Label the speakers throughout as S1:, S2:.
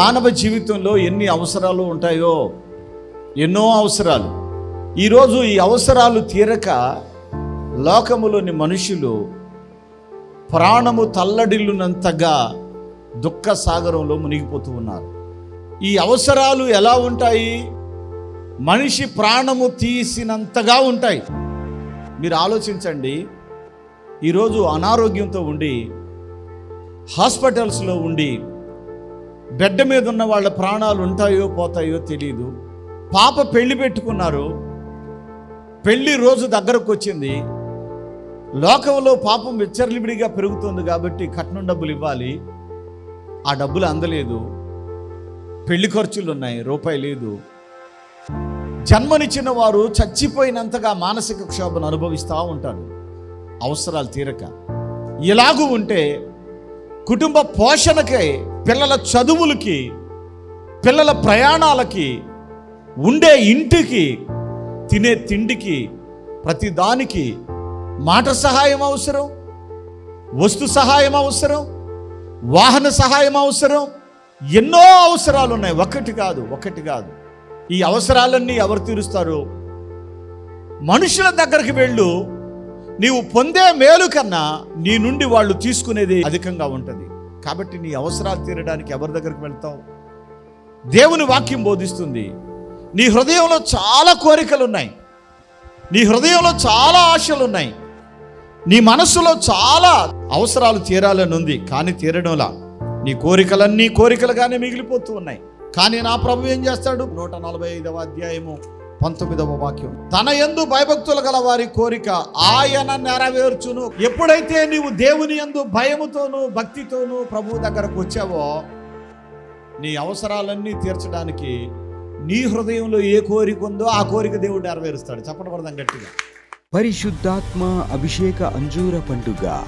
S1: మానవ జీవితంలో ఎన్ని అవసరాలు ఉంటాయో ఎన్నో అవసరాలు. ఈరోజు ఈ అవసరాలు తీరక లోకములోని మనుషులు ప్రాణము తల్లడిల్లునంతగా దుఃఖ సాగరంలో మునిగిపోతూ ఉన్నారు. ఈ అవసరాలు ఎలా ఉంటాయి? మనిషి ప్రాణము తీసినంతగా ఉంటాయి. మీరు ఆలోచించండి. ఈరోజు అనారోగ్యంతో ఉండి హాస్పిటల్స్లో ఉండి బెడ్ మీద ఉన్న వాళ్ళ ప్రాణాలు ఉంటాయో పోతాయో తెలియదు పాప పెళ్ళి పెట్టుకున్నారు. పెళ్ళి రోజు దగ్గరకు వచ్చింది లోకంలో పాపం విచ్చర్లిబిడిగా పెరుగుతుంది కాబట్టి కట్నం డబ్బులు ఇవ్వాలి. ఆ డబ్బులు అందలేదు. పెళ్ళి ఖర్చులు ఉన్నాయి రూపాయి లేదు. జన్మనిచ్చిన వారు చచ్చిపోయినంతగా మానసిక క్షోభను అనుభవిస్తూ ఉంటారు. అవసరాలు తీరక. ఇలాగూ ఉంటే కుటుంబ పోషణకై పిల్లల చదువులకి పిల్లల ప్రయాణాలకి ఉండే ఇంటికి తినే తిండికి ప్రతిదానికి మాట సహాయం అవసరం వస్తు సహాయం అవసరం వాహన సహాయం అవసరం ఎన్నో అవసరాలు ఉన్నాయి ఒకటి కాదు ఒకటి కాదు. ఈ అవసరాలన్నీ ఎవరు తీరుస్తారు? మనుషుల దగ్గరికి వెళ్ళు. నీవు పొందే మేలు కన్నా నీ నుండి వాళ్ళు తీసుకునేది అధికంగా ఉంటుంది. కాబట్టి నీ అవసరాలు తీరడానికి ఎవరి దగ్గరికి వెళ్తావు? దేవుని వాక్యం బోధిస్తుంది. నీ హృదయంలో చాలా కోరికలు ఉన్నాయి నీ హృదయంలో చాలా ఆశలు ఉన్నాయి నీ మనస్సులో చాలా అవసరాలు తీరాలని ఉంది. కానీ తీరడంలా నీ కోరికలన్నీ కోరికలుగానే మిగిలిపోతూ ఉన్నాయి. కానీ నా ప్రభు ఏం చేస్తాడు? నూట నలభై ఐదవ అధ్యాయము పంతొమ్మిదవ వాక్యం. తన యందు భయభక్తులు గల వారి కోరిక ఆయన నెరవేర్చును. ఎప్పుడైతే నీవు దేవుని యందు భయముతోనూ భక్తితోనూ ప్రభు దగ్గరకు వచ్చావో నీ అవసరాలన్నీ తీర్చడానికి నీ హృదయంలో ఏ కోరిక ఉందో ఆ కోరిక దేవుడు నెరవేరుస్తాడు. చెప్పడం గట్టిగా.
S2: పరిశుద్ధాత్మ అభిషేక అంజూర పండుగ.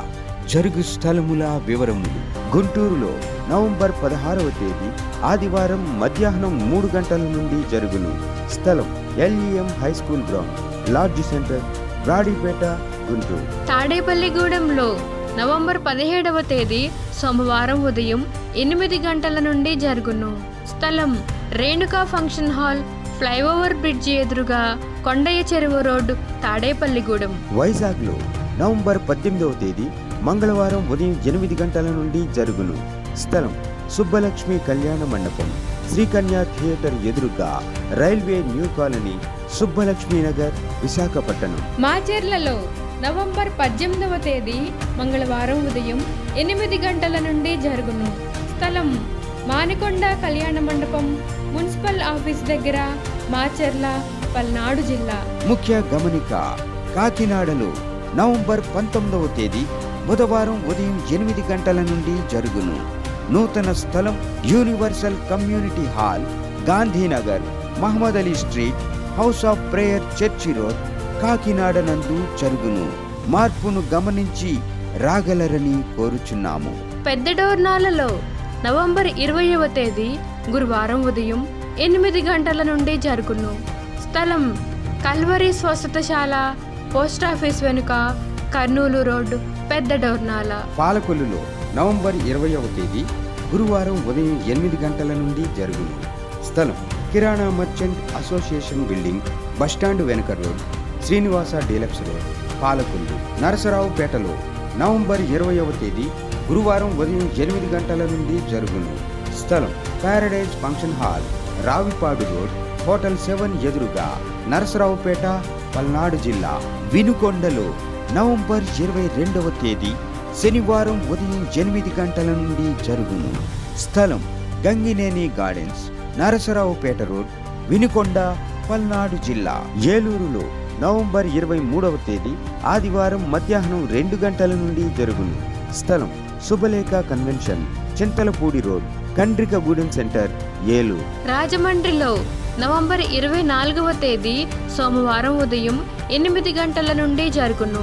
S2: జరుగు స్థలముల వివరములు. గుంటూరులో నవంబర్ పదహారవ తేదీ ఆదివారం మధ్యాహ్నం మూడు గంటల నుండి జరుగును. స్థలం LEM high school ground lodge centre Brodipet Guntur.
S3: తాడేపల్లిగూడెంలో November పదిహేడవ తేదీ సోమవారం ఉదయం ఎనిమిది గంటల నుండి జరుగును. స్థలం Renuka function hall flyover bridge ఎదురుగా కొండయ్య చెరువు రోడ్డు తాడేపల్లిగూడెం.
S2: వైజాగ్లో నవంబర్ పద్దెనిమిదవ తేదీ మంగళవారం ఉదయం ఎనిమిది గంటల నుండి జరుగును. స్థలం సుబ్బలక్ష్మి కళ్యాణ మండపం. శ్రీకన్య థియేటర్ ఎదురుగా railway new colony Subbalakshmi Nagar Visakhapatnam.
S3: మాచెర్లలో November పద్దెనిమిదవ తేదీ మంగళవారం ఉదయం ఎనిమిది గంటల నుండి జరుగును. స్థలం మానికొండ కళ్యాణ మండపం మున్సిపల్ ఆఫీస్ దగ్గర మాచెర్ల పల్నాడు జిల్లా.
S2: ముఖ్య గమనిక కాకినాడలో నవంబర్ పంతొమ్మిదవ తేదీ బుధవారం ఉదయం ఎనిమిది గంటల నుండి జరుగును. నూతన స్థలం universal community hall Gandhinagar Mohammed Ali street house of prayer church road Kakinada నందు జరుగును. మార్పును గమనించి రాగలరని కోరుచున్నాము.
S3: పెద్ద డోర్నాలలో నవంబర్ ఇరవైవ తేదీ గురువారం ఉదయం ఎనిమిది గంటల నుండి జరుగును. స్థలం కల్వరి స్వస్థతశాల పోస్ట్ ఆఫీస్ వెనుక కర్నూలు రోడ్డు పెద్ద డోర్నాల
S2: పాలకొల్లులో నవంబర్ ఇరవైవ తేదీ గురువారం ఉదయం ఎనిమిది గంటల నుండి జరుగును. స్థలం kirana merchant association building bus stand వెనుక road Srinivasa deluxe road Palakollu నరసరావుపేటలో November ఇరవయవ తేదీ గురువారం ఉదయం ఎనిమిది గంటల నుండి జరుగును. స్థలం paradise function hall Ravipadu road hotel seven ఎదురుగా నరసరావుపేట పల్నాడు జిల్లా వినుకొండలో నవంబర్ ఇరవై రెండవ తేదీ శనివారం ఉదయం ఎనిమిది గంటల నుండి జరుగును. స్థలం గంగినేని గార్డెన్స్ నరసరావుపేట రోడ్ వినుకొండ పల్నాడు జిల్లా. ఏలూరులో నవంబర్ ఇరవై మూడవ తేదీ ఆదివారం మధ్యాహ్నం రెండు గంటల నుండి జరుగును. స్థలం Subhalekha convention Chintalapudi road Kandrikagudem centre Eluru.
S3: రాజమండ్రిలో నవంబర్ ఇరవై నాలుగవ తేదీ సోమవారం ఉదయం ఎనిమిది గంటల నుండి జరుగును.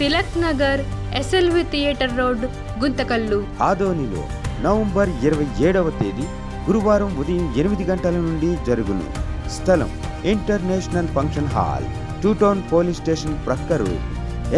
S3: Tilak Nagar SLV theatre road Guntakal.
S2: ఆదోనిలో నవంబర్ ఇరవై ఏడవ తేదీ గురువారం ఉదయం ఎనిమిది గంటల నుండి జరుగును. స్థలం international function hall two town police station ప్రక్కరు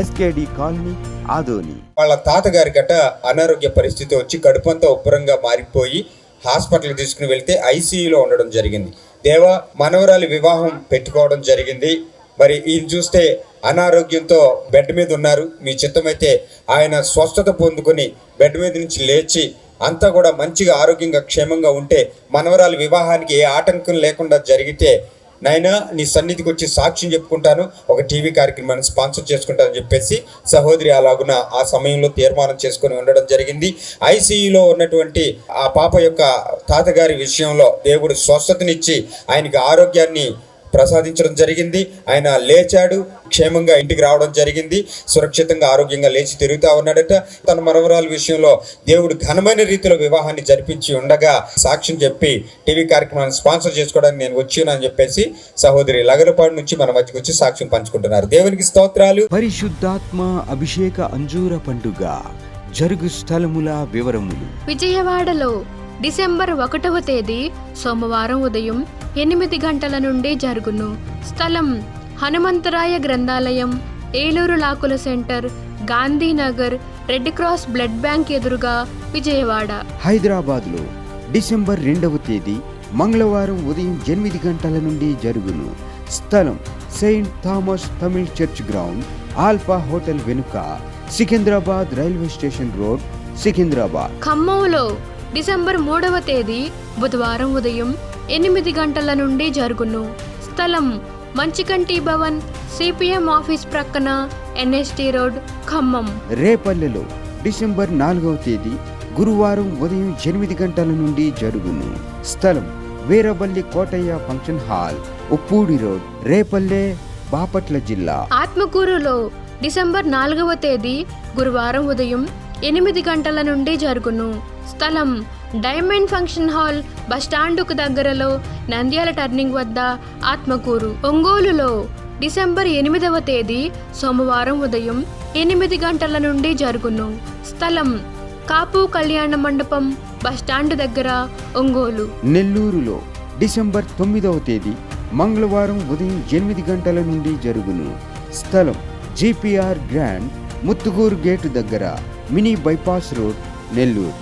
S2: SKD colony Adoni.
S4: వాళ్ళ తాతగారి గట అనారోగ్య పరిస్థితి వచ్చి కడుపంతా ఉబ్బరంగా మారిపోయి హాస్పిటల్కి తీసుకుని వెళ్తే ఐసీయూలో ఉండడం జరిగింది. దేవ మనవరాలి వివాహం పెట్టుకోవడం జరిగింది. మరి ఈయన చూస్తే అనారోగ్యంతో బెడ్ మీద ఉన్నారు. మీ చిత్తమైతే ఆయన స్వస్థత పొందుకొని బెడ్ మీద నుంచి లేచి అంతా కూడా మంచిగా ఆరోగ్యంగా క్షేమంగా ఉంటే మనవరాలి వివాహానికి ఏ ఆటంకం లేకుండా జరిగితే నైనా నీ సన్నిధికి వచ్చి సాక్ష్యం చెప్పుకుంటాను. ఒక టీవీ కార్యక్రమాన్ని స్పాన్సర్ చేసుకుంటానని చెప్పేసి సహోదరి అలాగున ఆ సమయంలో తీర్మానం చేసుకొని ఉండడం జరిగింది. ఐసీయూలో ఉన్నటువంటి ఆ పాప యొక్క తాతగారి విషయంలో దేవుడు స్వస్థతనిచ్చి ఆయనకి ఆరోగ్యాన్ని ప్రసాదించడం జరిగింది. ఆయన లేచాడు క్షేమంగా ఇంటికి రావడం జరిగింది. సురక్షితంగా ఆరోగ్యంగా లేచి తిరుగుతా ఉన్నాడట. తన మనవరాల విషయంలో దేవుడు ఘనమైన రీతిలో వివాహాన్ని జరిపించి ఉండగా సాక్ష్యం చెప్పి టీవీ కార్యక్రమాన్ని స్పాన్సర్ చేసుకోవడానికి నేను వచ్చానని చెప్పేసి సహోదరి లగలపాడు నుంచి మన మధ్యకి వచ్చి సాక్ష్యం పంచుకుంటున్నారు. దేవునికి స్తోత్రాలు.
S2: పరిశుద్ధాత్మ అభిషేక అంజూర పండుగ. జరుగు స్థలముల వివరములు.
S3: విజయవాడలో డిసెంబర్ ఒకటవ తేదీ సోమవారం ఉదయం ఎనిమిది గంటల నుండి జరుగును. స్థలం హనుమంతరాయ గ్రంథాలయం Eluru లాకుల centre Gandhinagar red cross blood bank ఎదురుగా విజయవాడ.
S2: హైదరాబాద్లో డిసెంబర్ రెండవ తేదీ మంగళవారం ఉదయం ఎనిమిది గంటల నుండి జరుగును. స్థలం saint Thomas Tamil church ground alpha hotel వెనుక Secunderabad railway station road Secunderabad.
S3: ఖమ్మంలో డిసెంబర్ మూడవ తేదీ బుధవారం ఉదయం ఎనిమిది గంటల నుండి జరుగును. స్థలం మంచికంటి భవన్ సిపిఎం ఆఫీస్ ప్రక్కన ఎన్ఎస్టి రోడ్ ఖమ్మం.
S2: రేపల్లెలో డిసెంబర్ నాలుగవ తేదీ గురువారం ఉదయం ఎనిమిది గంటల నుండి జరుగును. స్థలం Veeraballi Kotaiah function hall Uppudi road Repalle Bapatla జిల్లా.
S3: ఆత్మకూరులో డిసెంబర్ నాలుగవ తేదీ గురువారం ఉదయం ఎనిమిది గంటల నుండి జరుగును. స్థలం డైమండ్ ఫంక్షన్ హాల్ బస్టాండుకు దగ్గరలో నంద్యాల టర్నింగ్ వద్ద ఆత్మకూరు. ఒంగోలులో డిసెంబర్ ఎనిమిదవ తేదీ సోమవారం ఉదయం ఎనిమిది గంటల నుండి జరుగును. స్థలం కాపు కళ్యాణ మండపం బస్టాండ్ దగ్గర ఒంగోలు.
S2: నెల్లూరులో డిసెంబర్ తొమ్మిదవ తేదీ మంగళవారం ఉదయం ఎనిమిది గంటల నుండి జరుగును. స్థలం జిపిఆర్ గ్రాండ్ ముత్తుగూరు గేటు దగ్గర. Mini bypass road Nellore.